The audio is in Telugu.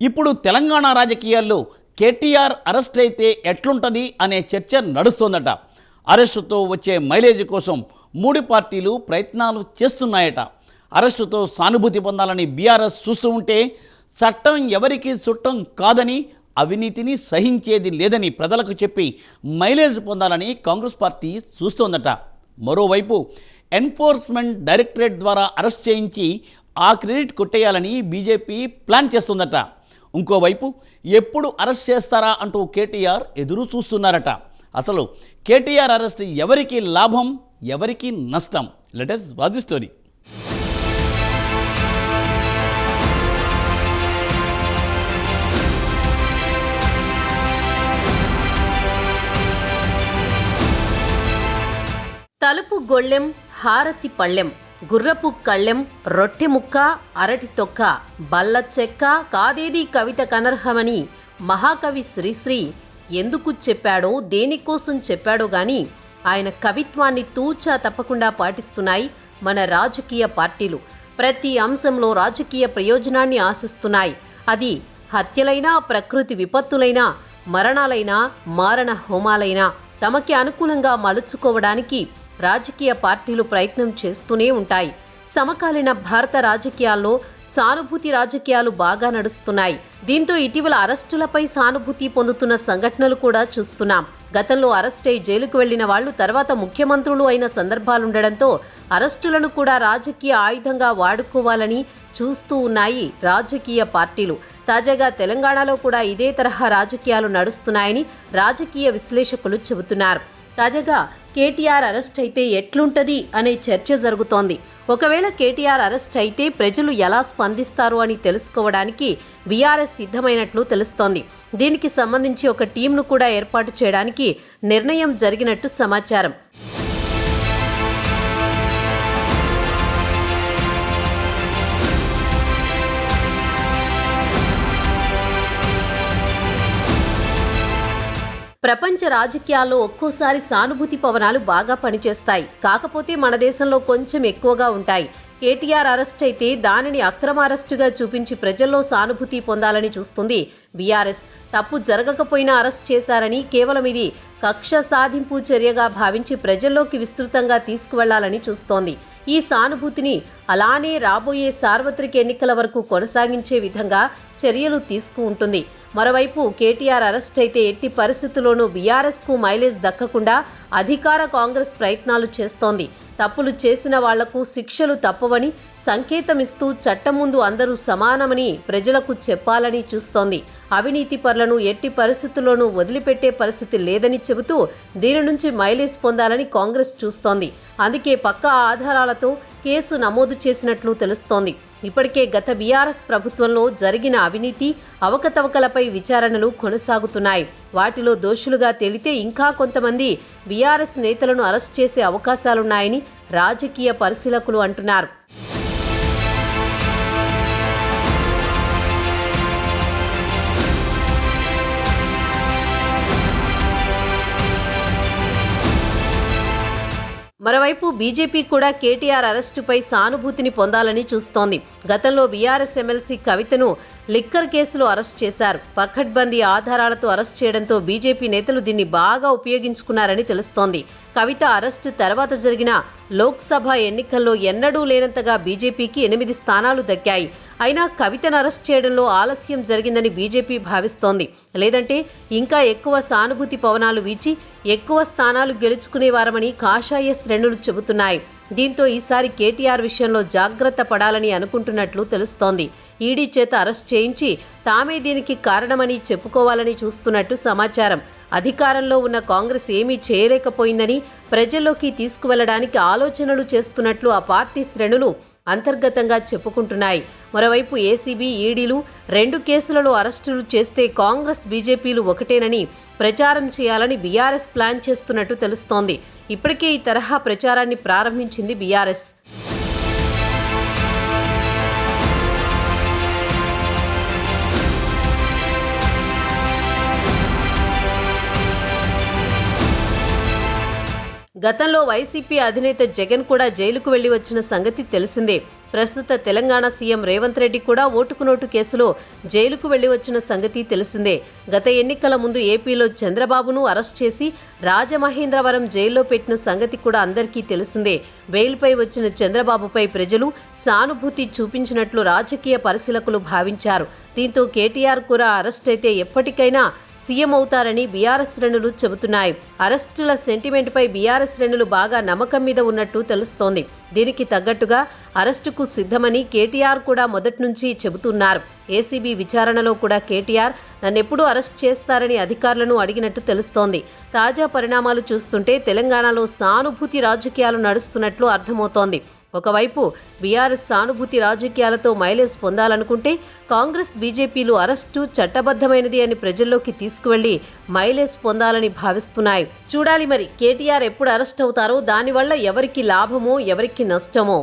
ఇప్పుడు తెలంగాణ రాజకీయాల్లో కేటీఆర్ అరెస్ట్ అయితే ఎట్లుంటుంది అనే చర్చ నడుస్తోందట. అరెస్టుతో వచ్చే మైలేజ్ కోసం మూడు పార్టీలు ప్రయత్నాలు చేస్తున్నాయట. అరెస్టుతో సానుభూతి పొందాలని బీఆర్ఎస్ చూస్తూ ఉంటే చట్టం ఎవరికి చుట్టం కాదని అవినీతిని సహించేది లేదని ప్రజలకు చెప్పి మైలేజ్ పొందాలని కాంగ్రెస్ పార్టీ చూస్తోందట. మరోవైపు ఎన్ఫోర్స్మెంట్ డైరెక్టరేట్ ద్వారా అరెస్ట్ చేయించి ఆ క్రెడిట్ కొట్టేయాలని బీజేపీ ప్లాన్ చేస్తుందట. ఇంకోవైపు ఎప్పుడు అరెస్ట్ చేస్తారా అంటూ కేటీఆర్ ఎదురు చూస్తున్నారట. అసలు కేటీఆర్ అరెస్ట్ ఎవరికి లాభం ఎవరికి నష్టం? లెటెస్ వాజ్ ది స్టోరీ తలుపు గొళ్ళెం హారతి పళ్ళెం. గుర్రపు కళ్ళెం రొట్టె ముక్క అరటి తొక్క బల్ల చెక్క కాదేది కవిత కనర్హమని మహాకవి శ్రీశ్రీ ఎందుకు చెప్పాడో దేనికోసం చెప్పాడో గాని ఆయన కవిత్వాన్ని తూచా తప్పకుండా పాటిస్తున్నాయి మన రాజకీయ పార్టీలు. ప్రతి అంశంలో రాజకీయ ప్రయోజనాన్ని ఆశిస్తున్నాయి. అది హత్యలైనా ప్రకృతి విపత్తులైనా మరణాలైనా మారణ హోమాలైనా తమకి అనుకూలంగా మలుచుకోవడానికి రాజకీయ పార్టీలు ప్రయత్నం చేస్తూనే ఉంటాయి. సమకాలీన భారత రాజకీయాల్లో సానుభూతి రాజకీయాలు బాగా నడుస్తున్నాయి. దీంతో ఇటీవల అరెస్టులపై సానుభూతి పొందుతున్న సంఘటనలు కూడా చూస్తున్నాం. గతంలో అరెస్ట్ అయి జైలుకు వెళ్ళిన వాళ్ళు తర్వాత ముఖ్యమంత్రులు అయిన సందర్భాలుండడంతో అరెస్టులను కూడా రాజకీయ ఆయుధంగా వాడుకోవాలని చూస్తూ ఉన్నాయి రాజకీయ పార్టీలు. తాజాగా తెలంగాణలో కూడా ఇదే తరహా రాజకీయాలు నడుస్తున్నాయని రాజకీయ విశ్లేషకులు చెబుతున్నారు. తాజాగా కేటీఆర్ అరెస్ట్ అయితే ఎట్లుంటది అనే చర్చ జరుగుతోంది. ఒకవేళ కేటీఆర్ అరెస్ట్ అయితే ప్రజలు ఎలా స్పందిస్తారు అని తెలుసుకోవడానికి బీఆర్ఎస్ సిద్ధమైనట్లు తెలుస్తోంది. దీనికి సంబంధించి ఒక టీంను కూడా ఏర్పాటు చేయడానికి నిర్ణయం జరిగినట్టు సమాచారం. ప్రపంచ రాజకీయాల్లో ఒక్కోసారి సానుభూతి పవనాలు బాగా పనిచేస్తాయి. కాకపోతే మన దేశంలో కొంచెం ఎక్కువగా ఉంటాయి. కేటీఆర్ అరెస్ట్ అయితే దానిని అక్రమ అరెస్టుగా చూపించి ప్రజల్లో సానుభూతి పొందాలని చూస్తుంది బీఆర్ఎస్. తప్పు జరగకపోయినా అరెస్ట్ చేశారని కేవలం ఇది కక్ష సాధింపు చర్యగా భావించి ప్రజల్లోకి విస్తృతంగా తీసుకువెళ్ళాలని చూస్తోంది. ఈ సానుభూతిని అలానే రాబోయే సార్వత్రిక ఎన్నికల వరకు కొనసాగించే విధంగా చర్యలు తీసుకుంటుంది మరోవైపు కేటీఆర్ అరెస్ట్ అయితే ఎట్టి పరిస్థితుల్లోనూ బీఆర్ఎస్కు మైలేజ్ దక్కకుండా అధికార కాంగ్రెస్ ప్రయత్నాలు చేస్తోంది. తప్పులు చేసిన వాళ్ళకు శిక్షలు తప్పవని సంకేతమిస్తూ చట్టం ముందు అందరూ సమానమని ప్రజలకు చెప్పాలని చూస్తోంది. అవినీతి పరులను ఎట్టి పరిస్థితుల్లోనూ వదిలిపెట్టే పరిస్థితి లేదని చెబుతూ దీని నుంచి మైలేజ్ పొందాలని కాంగ్రెస్ చూస్తోంది. అందుకే పక్కా ఆధారాలతో కేసు నమోదు చేసినట్లు తెలుస్తోంది. ఇప్పటికే గత బీఆర్ఎస్ ప్రభుత్వంలో జరిగిన అవినీతి అవకతవకలపై విచారణలు కొనసాగుతున్నాయి. వాటిలో దోషులుగా తేలితే ఇంకా కొంతమంది బీఆర్ఎస్ నేతలను అరెస్ట్ చేసే అవకాశాలున్నాయని రాజకీయ పరిశీలకులు అంటున్నారు. మరోవైపు బీజేపీ కూడా కేటీఆర్ అరెస్టుపై సానుభూతిని పొందాలని చూస్తోంది. గతంలో బీఆర్ఎస్ ఎమ్మెల్సీ కవితను లిక్కర్ కేసులో అరెస్ట్ చేశారు. పకడ్బందీ ఆధారాలతో అరెస్ట్ చేయడంతో బీజేపీ నేతలు దీన్ని బాగా ఉపయోగించుకున్నారని తెలుస్తోంది. కవిత అరెస్టు తర్వాత జరిగిన లోక్సభ ఎన్నికల్లో ఎన్నడూ లేనంతగా బీజేపీకి ఎనిమిది స్థానాలు దక్కాయి. అయినా కవితను అరెస్ట్ చేయడంలో ఆలస్యం జరిగిందని బీజేపీ భావిస్తోంది. లేదంటే ఇంకా ఎక్కువ సానుభూతి పవనాలు వీచి ఎక్కువ స్థానాలు గెలుచుకునేవారమని కాషాయ శ్రేణులు చెబుతున్నాయి. దీంతో ఈసారి కేటీఆర్ విషయంలో జాగ్రత్త పడాలని అనుకుంటున్నట్లు తెలుస్తోంది. ఈడీ చేత అరెస్ట్ చేయించి తామే దీనికి కారణమని చెప్పుకోవాలని చూస్తున్నట్టు సమాచారం. అధికారంలో ఉన్న కాంగ్రెస్ ఏమీ చేయలేకపోయిందని ప్రజల్లోకి తీసుకువెళ్ళడానికి ఆలోచనలు చేస్తున్నట్లు ఆ పార్టీ శ్రేణులు అంతర్గతంగా చెప్పుకుంటున్నాయి. మరోవైపు ఏసీబీ ఈడీలు రెండు కేసులలో అరెస్టులు చేస్తే కాంగ్రెస్ బీజేపీలు ఒకటేనని ప్రచారం చేయాలని బీఆర్ఎస్ ప్లాన్ చేస్తున్నట్టు తెలుస్తోంది. ఇప్పటికే ఈ తరహా ప్రచారాన్ని ప్రారంభించింది బీఆర్ఎస్. గతంలో వైసీపీ అధినేత జగన్ కూడా జైలుకు వెళ్ళి వచ్చిన సంగతి తెలిసిందే. ప్రస్తుత తెలంగాణ సీఎం రేవంత్ రెడ్డి కూడా ఓటుకు నోటు కేసులో జైలుకు వెళ్ళి వచ్చిన సంగతి తెలిసిందే. గత ఎన్నికల ముందు ఏపీలో చంద్రబాబును అరెస్ట్ చేసి రాజమహేంద్రవరం జైల్లో పెట్టిన సంగతి కూడా అందరికీ తెలిసిందే. బెయిల్పై వచ్చిన చంద్రబాబుపై ప్రజలు సానుభూతి చూపించినట్లు రాజకీయ పరిశీలకులు భావించారు. దీంతో కేటీఆర్ కూడా అరెస్ట్ అయితే ఎప్పటికైనా సీఎం అవుతారని బీఆర్ఎస్ శ్రేణులు చెబుతున్నాయి. అరెస్టుల సెంటిమెంట్పై బీఆర్ఎస్ శ్రేణులు బాగా నమ్మకం మీద ఉన్నట్టు తెలుస్తోంది. దీనికి తగ్గట్టుగా అరెస్టుకు సిద్ధమని కేటీఆర్ కూడా మొదటి నుంచి చెబుతున్నారు. ఏసీబీ విచారణలో కూడా కేటీఆర్ నన్నెప్పుడు అరెస్ట్ చేస్తారని అధికారులను అడిగినట్టు తెలుస్తోంది. తాజా పరిణామాలు చూస్తుంటే తెలంగాణలో సానుభూతి రాజకీయాలు నడుస్తున్నట్లు అర్థమవుతోంది. ఒకవైపు బీఆర్ఎస్ సానుభూతి రాజకీయాలతో మైలేజ్ పొందాలనుకుంటే కాంగ్రెస్ బీజేపీలు అరెస్టు చట్టబద్ధమైనది అని ప్రజల్లోకి తీసుకువెళ్ళి మైలేజ్ పొందాలని భావిస్తున్నాయి. చూడాలి మరి కేటీఆర్ ఎప్పుడు అరెస్ట్ అవుతారో దానివల్ల ఎవరికి లాభమో ఎవరికి నష్టమో?